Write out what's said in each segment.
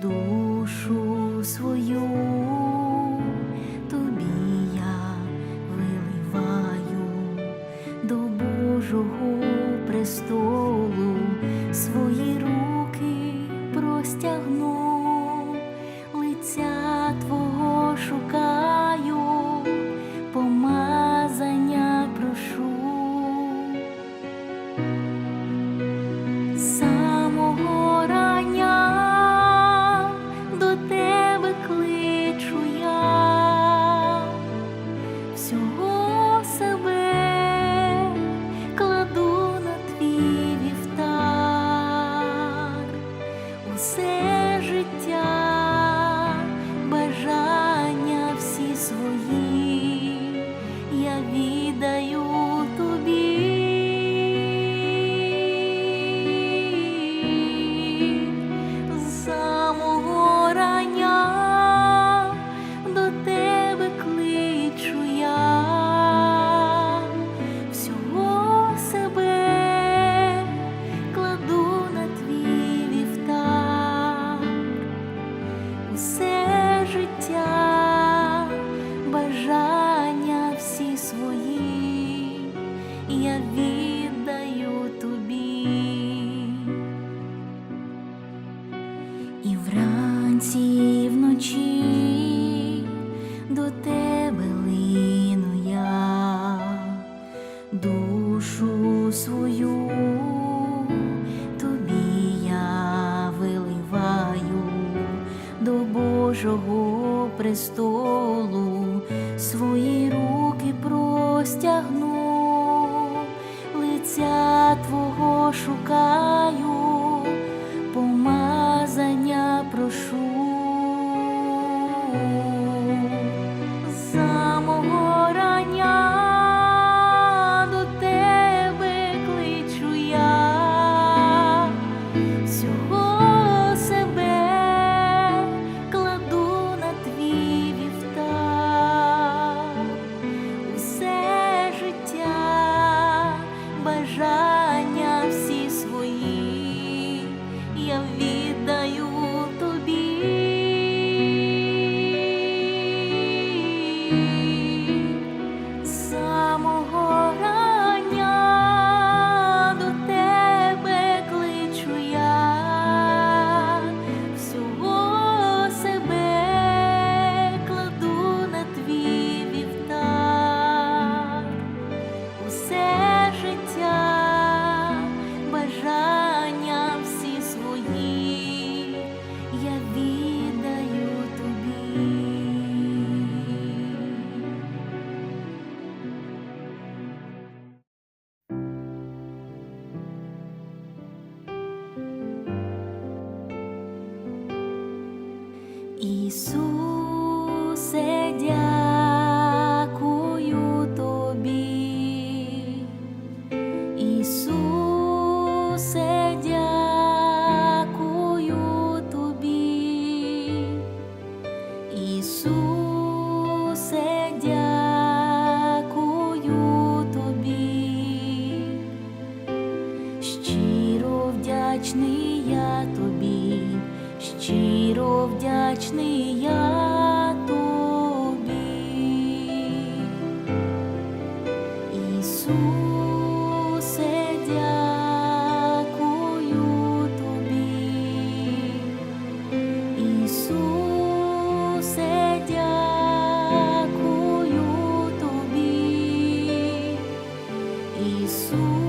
도. душу свою тобі я виливаю до Божого престолу, свої руки простягну, лиця твого шукаю. sucedía. Jesus.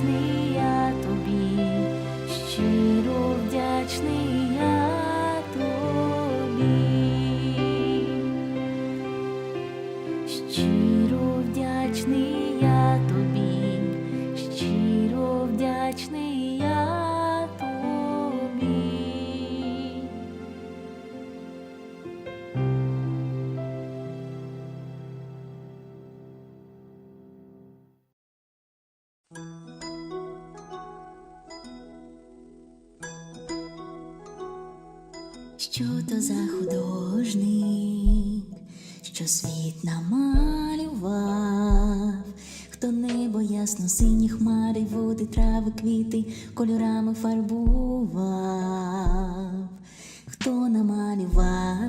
sneeze.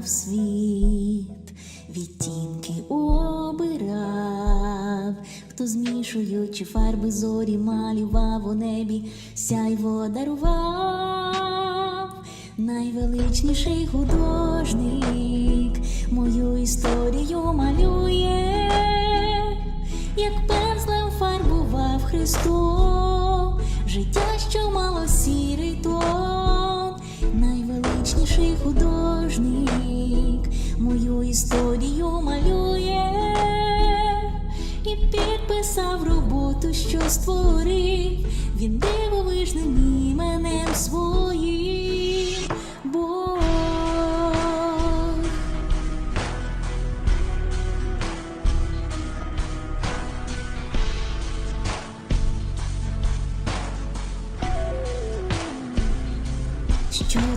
Намалював світ, відтінки обирав, хто змішуючи фарби зорі малював у небі, сяйво дарував. Найвеличніший художник мою історію малює, як пензлем фарбував Христом життя, що мало сірий найвеличніший художник мою історію малює і підписав роботу, що створив. Він дивовижним іменем своїм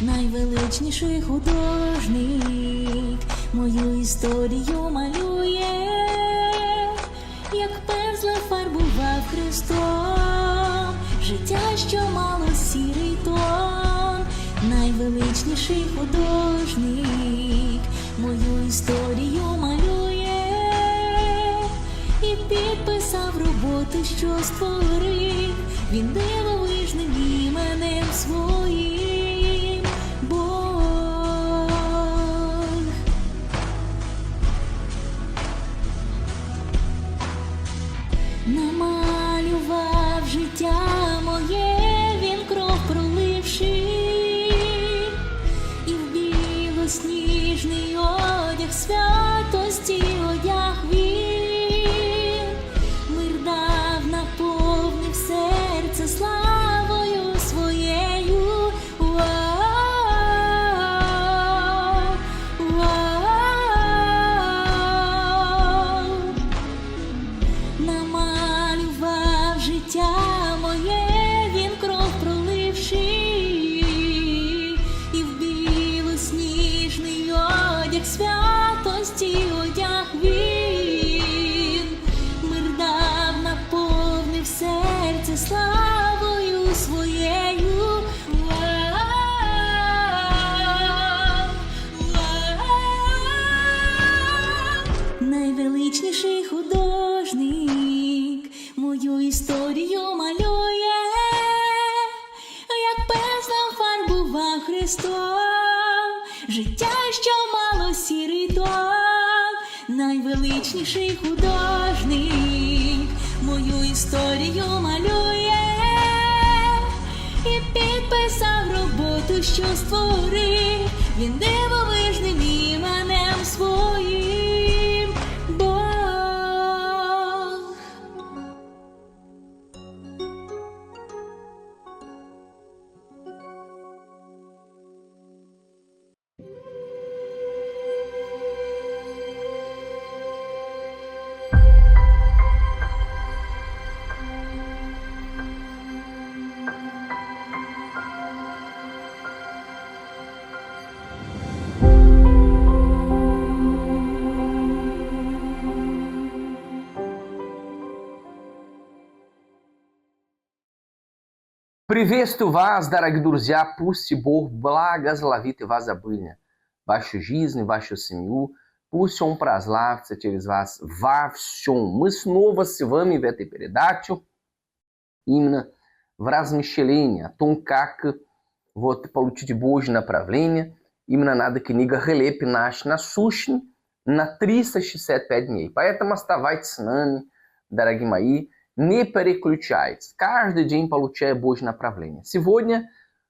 найвеличніший художник мою історію малює, як пензлем фарбував Христом життя, що мало сірий тон, найвеличніший художник мою історію малює і підписав роботу, що створив. Він дивовижним іменем своїм so найвеличніший художник мою історію малює і підписав роботу, що створив. Він дивовижним мене. Приветствую вас, дорогие друзья, пусть Бог благословит вас обильно, вашу жизнь, вашу семью, пусть Он прославится через вас во всем. Мы снова с вами в этой передаче именно в размышлении о том, как вот получить Божье направление. Именно надо книга Глеб наш насущный на 365 дней. Поэтому оставайтесь с нами, дорогие мои, не переключайтесь. Каждый день получая Божье направление. Сегодня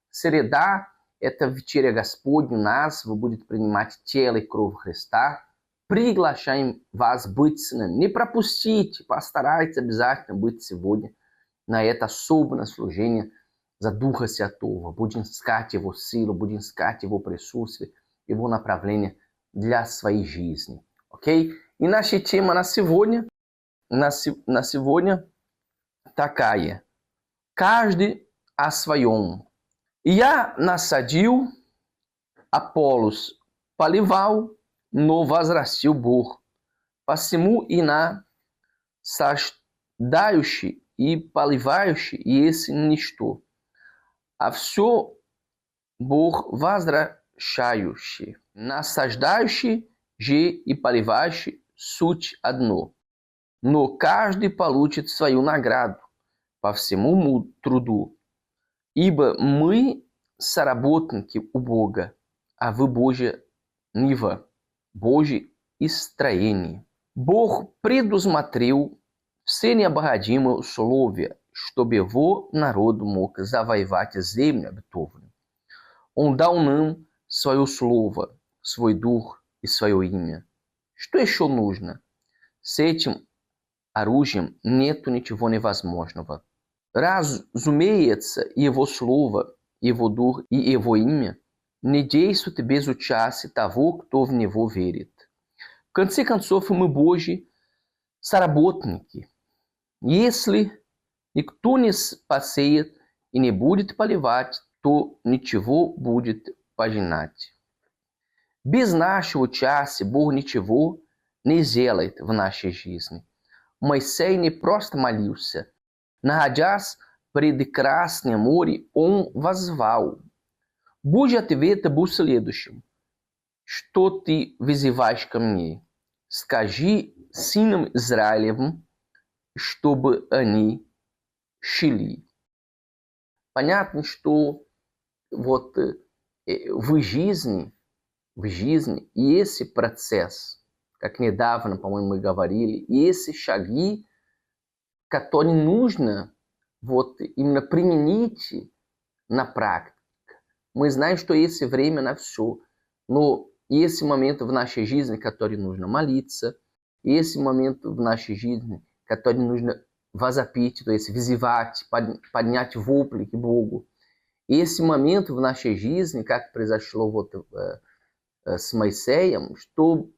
среда – это вечеря Господня. Нас вы будете принимать тело и кровь Христа. Приглашаем вас быть с нами. Не пропустите, постарайтесь обязательно быть сегодня на это особенное служение за Духа Святого. Будем искать Его силу, будем искать Его присутствие, Его направление для своей жизни. Окей? И наша тема на сегодня, на, се- на сегодня – Takaya, Casde Asvayon. Ia Nassadil, Apolos, Palival, Novazracil Bor, Passimu Iná, Sasdaiushi e Palivaiushi e esse Nistor. Afsio Bor Vazrachaiushi, Nassasdaiushi, G e Palivaiushi, Sut Adnor Но каждый получит свою награду по всему му- труду. Ибо мы соработники у Бога, а вы Божья нива, Божье строение. Бог предусмотрел все необходимые условия, чтобы его народ мог завоевать землю обетованную. Он дал нам свое слово, свой дух и свое имя. Что еще нужно? С этим оружием нету ничего невозможного. Разумеется, его слово, его дух и его имя не действуют без участия того, кто в него верит. В конце концов, мы Божьи соработники. Если никто не посеет и не будет поливать, то ничего будет пожинать. Без нашего участия Бог ничего не сделает в нашей жизни. Моисей не просто молился. Находясь пред красным море, он возвал. Божий ответ был следующим. Что ты вызываешь ко мне? Скажи сынам Израилевым, чтобы они шли. Понятно, что вот в жизни, в жизни и esse процесс, как недавно, по-моему, мы говорили, и эти шаги, которые нужно вот именно применить на практике. Мы знаем, что есть время на все, но есть моменты в нашей жизни, которые нужно молиться, есть моменты в нашей жизни, которые нужно возопить, то есть вызывать, под- поднять вопли к Богу. И есть момент в нашей жизни, как произошло вот э, э, с Моисеем, что вот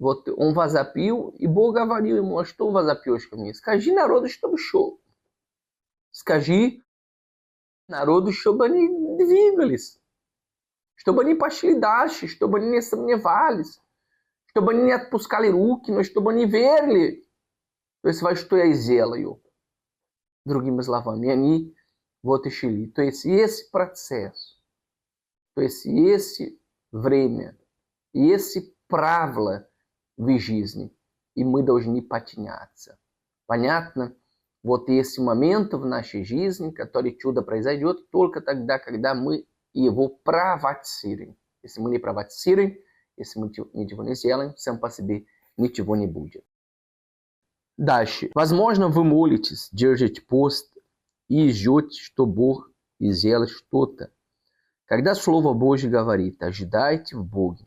он возопил, и Бог говорил ему, а что возопьешь ко мне? Скажи народу, чтобы шел. Скажи народу, чтобы они двигались, чтобы они пошли дальше, чтобы они не сомневались, чтобы они не отпускали руки, но чтобы они верили. То есть, во что я сделаю. Другими словами, они вот и шли. То есть, esse процесс, то есть, esse время, esse правило в жизни, и мы должны подчиняться. Понятно? Вот есть моменты в нашей жизни, который чудо произойдет только тогда, когда мы его провоцируем. Если мы не провоцируем, если мы ничего не сделаем, сам по себе ничего не будет. Дальше. Возможно, вы молитесь, держите пост и ждете, что Бог сделает что-то. Когда Слово Божье говорит, ожидайте в Боге,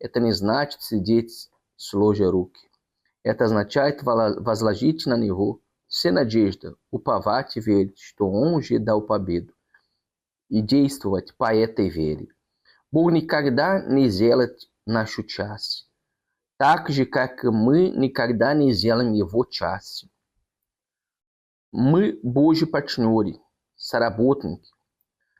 это не значит сидеть сложа руки. Это означает вала- возложить на Него все надежды, уповать и верить, что Он же дал победу, и действовать по этой вере. Бог никогда не сделает нашу часть, так же, как и мы никогда не сделаем Его часть. Мы Божьи партнеры, соработники.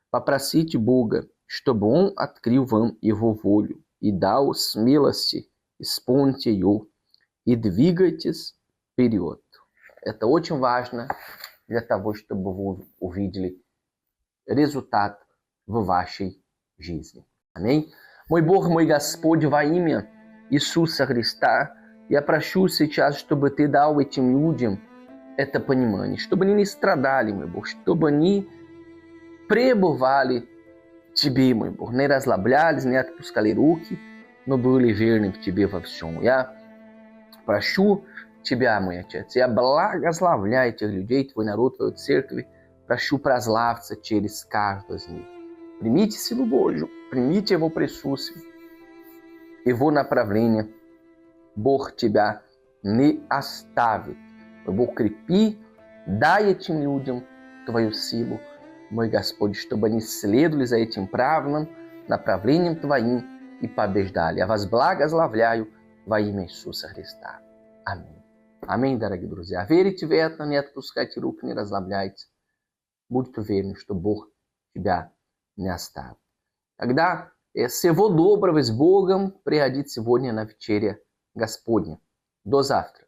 Попросите Бога, чтобы Он открыл вам Его волю и дал смелости исполнить ее и двигайтесь вперед. Это очень важно для того, чтобы вы увидели результат в вашей жизни. Аминь. Мой Бог, мой Господь, во имя Иисуса Христа, я прошу сейчас, чтобы Ты дал этим людям это понимание, чтобы они не страдали, мой Бог, чтобы они пребывали в Тебе, мой Бог, не расслаблялись, не отпускали руки, но были верны в Тебе во всем. Я прошу Тебя, мой Отец, я благословляю этих людей, Твой народ, Твою церковь, прошу прославиться через каждого из них. Примите силу Божью, примите Его присутствие, Его направление. Бог Тебя не оставит. Бог, крепи, дай этим людям Твою силу, мой Господь, чтобы они следовали за этим правильным направлением Твоим и побеждали. Я вас благословляю во имя Иисуса Христа. Аминь. Аминь, дорогие друзья. Верите в это, не отпускайте рук, не расслабляйте. Будьте уверены, что Бог тебя не оставит. Тогда э, всего доброго с Богом. Приходите сегодня на вечере Господня. До завтра.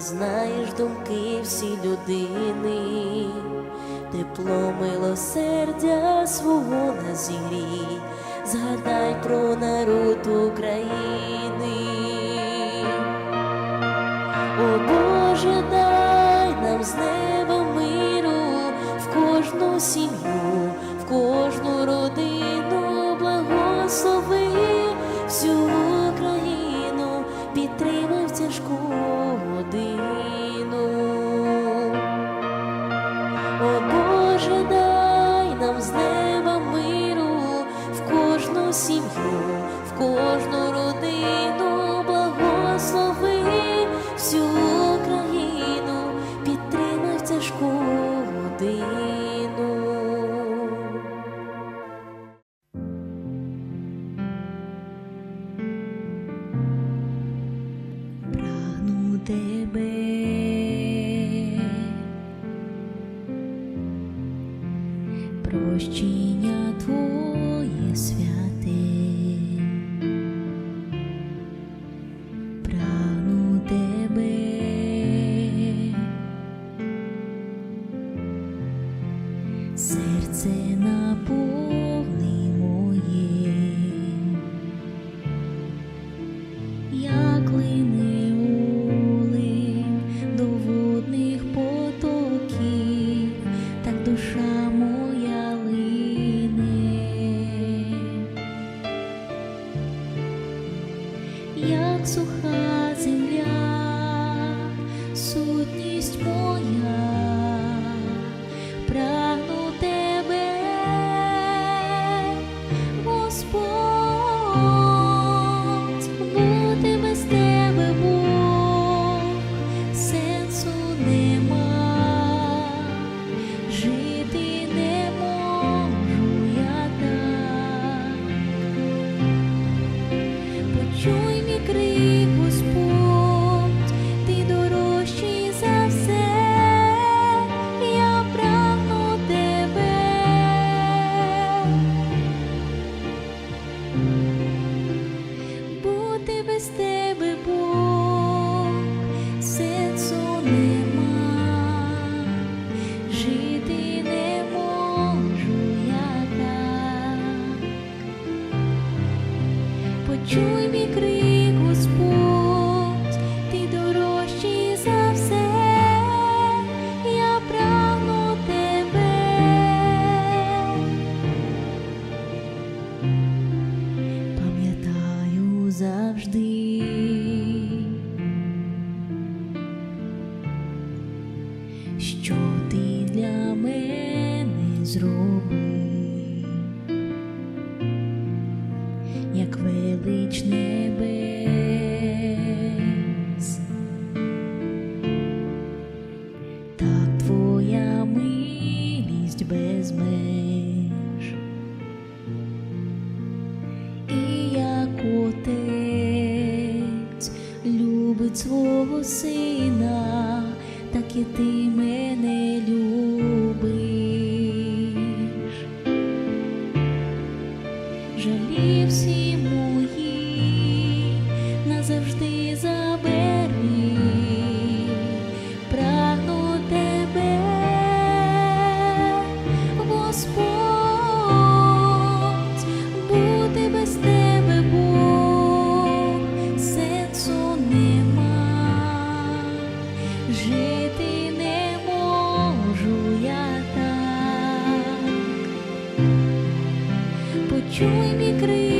знаєш думки всі людини, тепло милосердя свого на назірі, згадай про народ України. О, почуй мій крик.